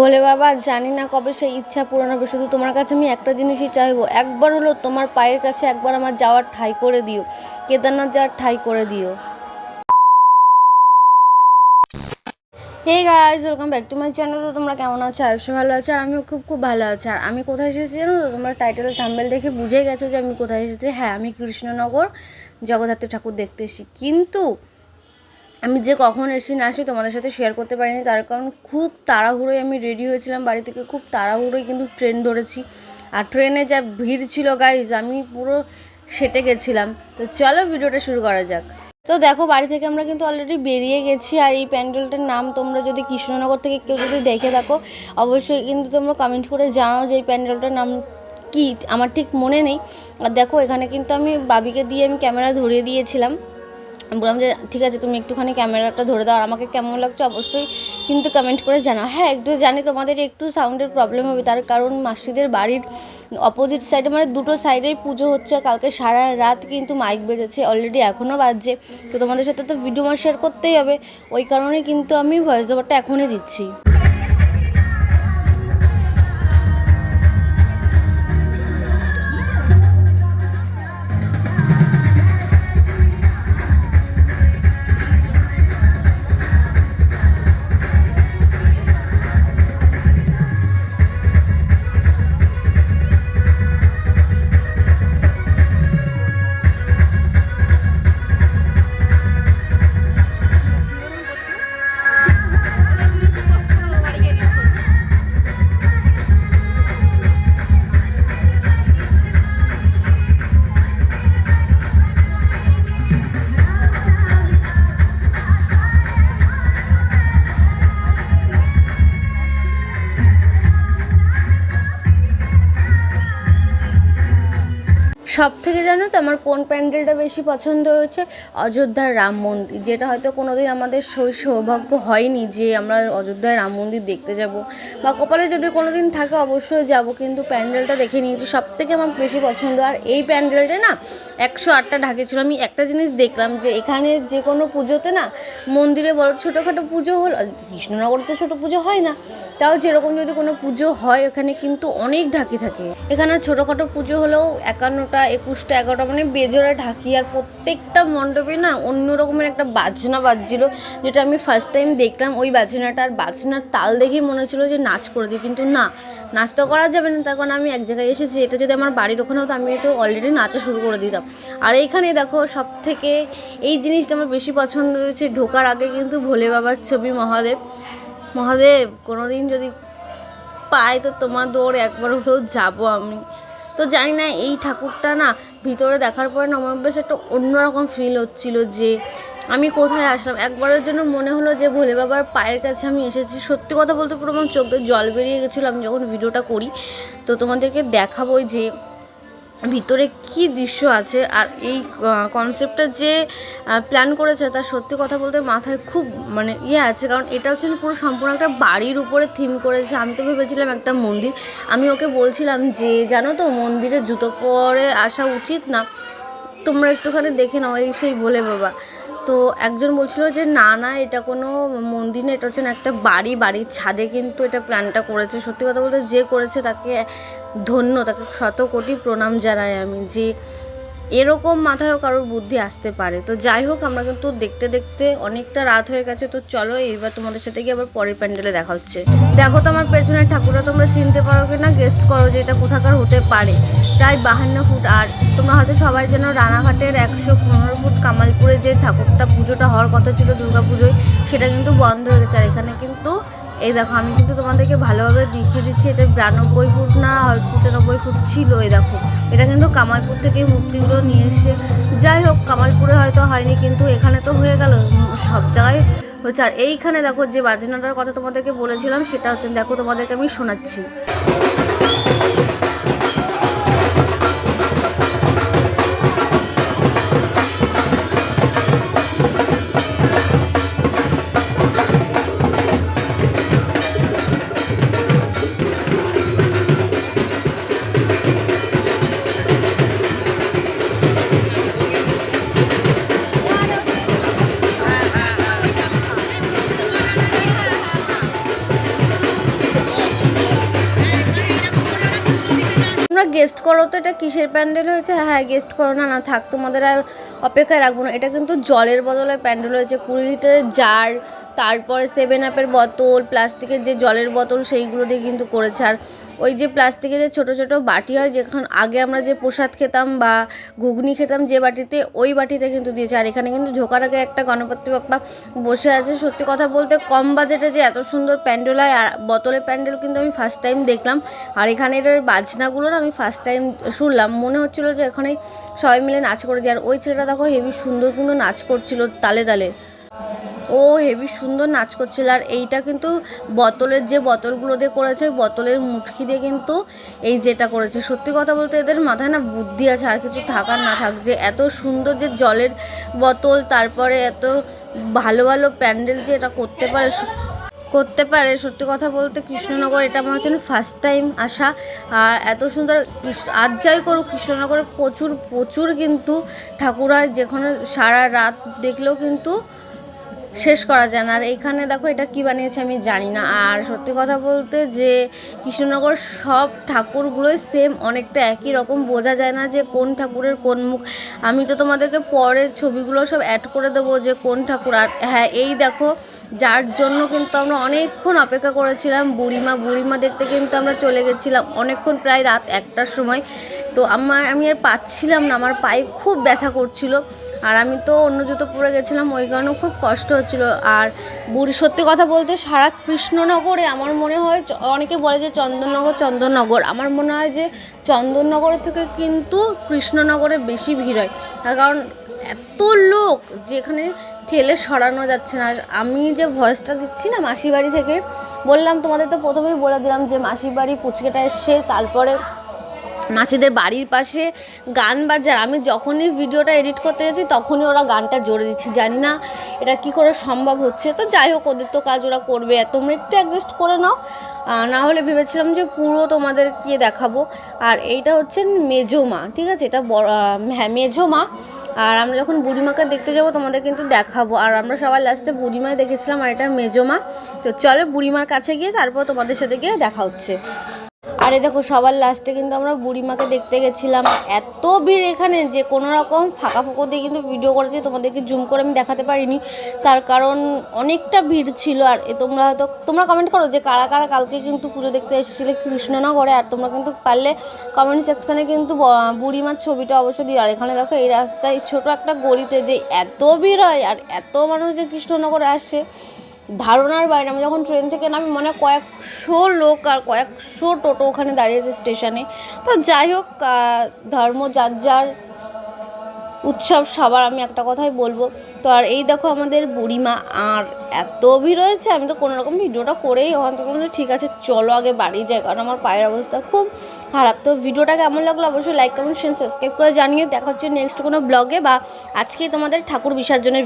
বলে, বাবা, জানি না কবে সেই ইচ্ছা পূরণ হবে। শুধু তোমার কাছে আমি একটা জিনিসই চাইব। একবার হলো তোমার পায়ের কাছে একবার আমার যাওয়ার ঠাই করে দিও। কেদারনাথ যাওয়ার ঠাই করে দিও। Hey guys welcome back to my channel তো তোমরা কেমন আছো? আয়ুষ ভালো আছো। আর আমিও খুব খুব ভালো আছি। আর আমি কোথায় এসেছি জানো? তো তোমরা টাইটেল থাম্বেল দেখে বুঝে গেছো যে আমি কোথায় এসেছি। হ্যাঁ আমি কৃষ্ণনগর জগদ্ধাত্রী ঠাকুর দেখতে এসেছি। কিন্তু আমি যে কখন এসে না আসি তোমাদের সাথে শেয়ার করতে পারিনি, তার কারণ খুব তাড়াহুড়োয় আমি রেডি হয়েছিলাম বাড়ি থেকে, খুব তাড়াহুড়োয় কিন্তু ট্রেন ধরেছি। আর ট্রেনে যা ভিড় ছিল গাইজ আমি পুরো সেটে গেছিলাম। তো চলো ভিডিওটা শুরু করা যাক। তো দেখো, বাড়ি থেকে আমরা কিন্তু অলরেডি বেরিয়ে গেছি, আর এই প্যান্ডেলটার নাম তোমরা যদি কৃষ্ণনগর থেকে কেউ যদি দেখে থাকো, অবশ্যই কিন্তু তোমরা কমেন্ট করে জানাও যে এই প্যান্ডেলটার নাম কি। আমার ঠিক মনে নেই। আর দেখো, এখানে কিন্তু আমি বাবিকে দিয়ে আমি ক্যামেরা ধরিয়ে দিয়েছিলাম। বললাম যে, ঠিক আছে, তুমি একটুখানি ক্যামেরাটা ধরে দাও, আর আমাকে কেমন লাগছে অবশ্যই কিন্তু কমেন্ট করে জানাও। হ্যাঁ একটু জানি তোমাদের একটু সাউন্ডের প্রবলেম হবে, তার কারণ মাসিদের বাড়ির অপোজিট সাইডে মানে দুটো সাইডেই পুজো হচ্ছে, কালকে সারা রাত কিন্তু মাইক বেজেছে অলরেডি এখনও বাজছে, তো তোমাদের সাথে তো ভিডিও মাস শেয়ার করতেই হবে, ওই কারণেই কিন্তু আমি ভয়েস ওভারটা এখনই দিচ্ছি। সব থেকে জানো তো আমার কোন প্যান্ডেলটা বেশি পছন্দ হয়েছে? অযোধ্যার রাম মন্দির। যেটা হয়তো কোনোদিন আমাদের সৌ- সৌভাগ্য হয়নি যে আমরা অযোধ্যার রাম মন্দির দেখতে যাব। বা কপালে যদি কোনোদিন থাকে অবশ্যই যাব, কিন্তু প্যান্ডেলটা দেখে নিয়েছি। সব থেকে আমার বেশি পছন্দ। আর এই প্যান্ডেলটা না একশো আটটা ঢাকে ছিল। আমি একটা জিনিস দেখলাম যে এখানে যে কোনো পুজোতে না মন্দিরে বড় ছোটোখাটো পুজো হল কৃষ্ণনগরতে ছোটো পুজো হয় না। তাও যেরকম যদি কোনো পুজো হয় এখানে কিন্তু অনেক ঢাকি থাকে। এখানে ছোটোখাটো পুজো হলেও একান্নটা একুশটা এগারোটা মানে বেজোড়া ঢাকি আর প্রত্যেকটা মণ্ডপে না অন্য রকমের একটা বাজনা বাজছিল, যেটা আমি ফার্স্ট টাইম দেখলাম। ওই বাজনাটা আর বাজনার তাল দেখেই মনে হচ্ছিল যে নাচ করে দিই, কিন্তু না, নাচ তো করা যাবে না। কারণ আমি এক জায়গায় এসেছি, এটা যদি আমার বাড়ির ওখানে হতো, আমি তো অলরেডি নাচা শুরু করে দিতাম। আর এইখানে দেখো সব থেকে এই জিনিসটা আমার বেশি পছন্দ হয়েছে ঢোকার আগে কিন্তু ভোলে বাবার ছবি মহাদেব। মহাদেব, কোনোদিন যদি পাই তো তোমার দৌড় একবার হলেও যাব আমি। তো জানি না এই ঠাকুরটা না ভিতরে দেখার পরে না আমার বেশ একটা অন্যরকম ফিল হচ্ছিল যে আমি কোথায় আসলাম। একবারের জন্য মনে হলো যে ভোলে বাবার পায়ের কাছে আমি এসেছি। সত্যি কথা বলতে পুরো আমার চোখ জল বেরিয়ে গেছিল। আমি যখন ভিডিওটা করি, তো তোমাদেরকে দেখাবো যে ভিতরে কি দৃশ্য আছে আর এই কনসেপ্টটা যে প্ল্যান করেছে তার সত্যি কথা বলতে মাথায় খুব মানে ইয়ে আছে। কারণ এটা হচ্ছে পুরো সম্পূর্ণ একটা বাড়ির উপরে থিম করেছে। আমি তো ভেবেছিলাম একটা মন্দির। আমি ওকে বলছিলাম যে, জানো তো, মন্দিরে জুতো পরে আসা উচিত না? তোমরা একটুখানি দেখে নাও, এই সেই বলে বাবা। তো একজন বলছিল যে, না না, এটা কোনো মন্দির না, এটা হচ্ছে একটা বাড়ি, বাড়ির ছাদে কিন্তু এটা প্ল্যানটা করেছে। সত্যি কথা বলতে যে করেছে তাকে ধন্য, তাকে শত কোটি প্রণাম জানাই আমি যে এরকম মাথায়ও কারোর বুদ্ধি আসতে পারে। তো যাই হোক, আমরা কিন্তু দেখতে দেখতে অনেকটা রাত হয়ে গেছে। তো চলো, এইবার তোমাদের সাথে গিয়ে আবার পরের প্যান্ডেলে দেখা হচ্ছে। দেখো তো আমার পেছনের ঠাকুরটা তোমরা চিনতে পারো কি না গেস্ট করো যে এটা কোথাকার হতে পারে। প্রায় বাহান্ন ফুট, আর তোমরা হয়তো সবাই যেন রানাঘাটের একশো পনেরো ফুট কামালপুরে যে ঠাকুরটা পুজোটা হওয়ার কথা ছিল দুর্গা পুজোয় সেটা কিন্তু বন্ধ হয়ে গেছে। আর এখানে কিন্তু এই দেখো, আমি কিন্তু তোমাদেরকে ভালোভাবে দেখিয়ে দিচ্ছি, এটা বিরানব্বই ফুট না পঁচানব্বই ফুট ছিল, এই দেখো। এটা কিন্তু কামালপুর থেকে মূর্তিগুলো নিয়ে এসে যাই হোক, কামালপুরে হয়তো হয়নি, কিন্তু এখানে তো হয়ে গেল, সব জায়গায় হচ্ছে আর এইখানে দেখো, যে বাজনাটার কথা তোমাদেরকে বলেছিলাম, সেটা হচ্ছে, দেখো তোমাদেরকে আমি শোনাচ্ছি। গেস্ট করো তো, এটা কিসের প্যান্ডেল হয়েছে? হ্যাঁ গেস্ট করো। না না, থাক, তোমাদের আর অপেক্ষায় রাখব না। এটা কিন্তু জলের বদলে প্যান্ডেল হয়েছে। কুড়ি লিটারের জার তারপরে সেভেন আপের বোতল, প্লাস্টিকের যে জলের বোতল সেইগুলো দিয়ে কিন্তু করেছে। আর ওই যে প্লাস্টিকের যে ছোট ছোট বাটি হয়, যেখান আগে আমরা যে প্রসাদ খেতাম বা ঘুগনি খেতাম যে বাটিতে, ওই বাটিতে কিন্তু দিয়েছে। আর এখানে কিন্তু ঢোকার আগে একটা গণপতি বাপ্পা বসে আছে। সত্যি কথা বলতে কম বাজেটে যে এত সুন্দর প্যান্ডেল হয়, আর বোতলের প্যান্ডেল কিন্তু আমি ফার্স্ট টাইম দেখলাম। আর এখানে এটার বাজনাগুলো না আমি ফার্স্ট টাইম শুনলাম। মনে হচ্ছিল যে এখানে সবাই মিলে নাচ করে করেছে। আর ওই ছেলেটা দেখো হেবি সুন্দর কিন্তু নাচ করছিল তালে তালে। ও হেভি সুন্দর নাচ করছিল আর এইটা কিন্তু বোতলের যে বোতলগুলো দিয়ে করেছে, বোতলের মুটকি দিয়ে কিন্তু এই যেটা করেছে। সত্যি কথা বলতে এদের মাথায় না বুদ্ধি আছে, আর কিছু থাকার না থাক, যে এত সুন্দর যে জলের বোতল, তারপরে এত ভালো ভালো প্যান্ডেল যে এটা করতে পারে করতে পারে। সত্যি কথা বলতে কৃষ্ণনগর এটা আমার হচ্ছে ফার্স্ট টাইম আসা। আর এত সুন্দর আর যাই করুক, কৃষ্ণনগরে প্রচুর প্রচুর কিন্তু ঠাকুর হয়। যেখানে সারা রাত দেখলেও কিন্তু শেষ করা যায় না। আর এখানে দেখো এটা কি বানিয়েছে আমি জানি না। আর সত্যি কথা বলতে যে কৃষ্ণনগর সব ঠাকুরগুলোই সেম অনেকটা একই রকম। বোঝা যায় না যে কোন ঠাকুরের কোন মুখ। আমি তো তোমাদেরকে পরে ছবিগুলো সব অ্যাড করে দেবো যে কোন ঠাকুর। আর হ্যাঁ এই দেখো, যার জন্য কিন্তু আমরা অনেকক্ষণ অপেক্ষা করেছিলাম। বুড়িমা বুড়িমা দেখতে কিন্তু আমরা চলে গেছিলাম অনেকক্ষণ প্রায় রাত একটার সময়। তো আমার, আমি আর পাচ্ছিলাম না। আমার পায়ে খুব ব্যথা করছিল। আর আমি তো অন্য জুতো পরে গেছিলাম, ওই কারণে খুব কষ্ট হচ্ছিল। আর বুড়ি, সত্যি কথা বলতে সারা কৃষ্ণনগরে আমার মনে হয় অনেকে বলে যে চন্দননগর চন্দননগর। আমার মনে হয় যে চন্দননগরের থেকে কিন্তু কৃষ্ণনগরে বেশি ভিড় হয়। তার কারণ এত লোক যেখানে ঠেলে সরানো যাচ্ছে না। আমি যে ভয়েসটা দিচ্ছি না মাসি বাড়ি থেকে, বললাম তোমাদের তো প্রথমেই বলে দিলাম যে মাসির বাড়ি পুচকেটা এসছে, তারপরে মাসিদের বাড়ির পাশে গান বাজে আর আমি যখনই ভিডিওটা এডিট করতে যাচ্ছি তখনই ওরা গানটা জোরে দিচ্ছি। জানি না এটা কি করে সম্ভব হচ্ছে। তো যাই হোক, ওদের তো কাজ ওরা করবে। তোমরা একটু অ্যাডজাস্ট করে নাও। না হলে ভেবেছিলাম যে পুরো তোমাদেরকে দেখাবো। আর এইটা হচ্ছে মেজো মা ঠিক আছে? এটা বড় হ্যাঁ মেজো মা আর আমরা যখন বুড়িমাকে দেখতে যাব, তোমাদের কিন্তু দেখাবো। আর আমরা সবাই লাস্টে বুড়িমায় দেখেছিলাম, আর এটা মেজো মা তো চলো বুড়িমার কাছে গিয়ে তারপর তোমাদের সাথে গিয়ে দেখা হচ্ছে। আরে দেখো, সবার লাস্টে কিন্তু আমরা বুড়িমাকে দেখতে গেছিলাম। এত ভিড় এখানে যে কোনো রকম ফাঁকা ফুঁকো দিয়ে কিন্তু ভিডিও করেছি, তোমাদেরকে জুম করে আমি দেখাতে পারিনি। তার কারণ অনেকটা ভিড় ছিল, আর এ তোমরা হয়তো তোমরা কমেন্ট করো যে কারা কারা কালকে কিন্তু পুজো দেখতে এসেছিলে কৃষ্ণনগরে, আর তোমরা কিন্তু পারলে কমেন্ট সেকশানে কিন্তু বুড়িমার ছবিটা অবশ্যই দিও। আর এখানে দেখো, এই রাস্তায় ছোট একটা গলিতে যে এত ভিড় হয়, আর এত মানুষ যে কৃষ্ণনগরে আসে। ধারণার বাইরে, আমি যখন ট্রেন থেকে নামি, মনে কয়েকশো লোক আর কয়েকশো টোটো ওখানে দাঁড়িয়েছে স্টেশনে তো যাই হোক ধর্ম যার যার উৎসব, সবার আমি একটা কথাই বলব। তো আর এই দেখো আমাদের বুড়িমা, আর এত ভিড় হয়েছে, আমি তো কোনো রকম ভিডিওটা করেই ওখান থেকে ঠিক আছে, চলো আগে বাড়ি যাই, কারণ আমার পায়ের অবস্থা খুব খারাপ। তো ভিডিওটা কেমন লাগল অবশ্যই লাইক কমেন্ট শেয়ার সাবস্ক্রাইব করে জানিয়ে দেখা হচ্ছে নেক্সট কোনো ব্লগে বা আজকেই তোমাদের ঠাকুর বিসর্জনের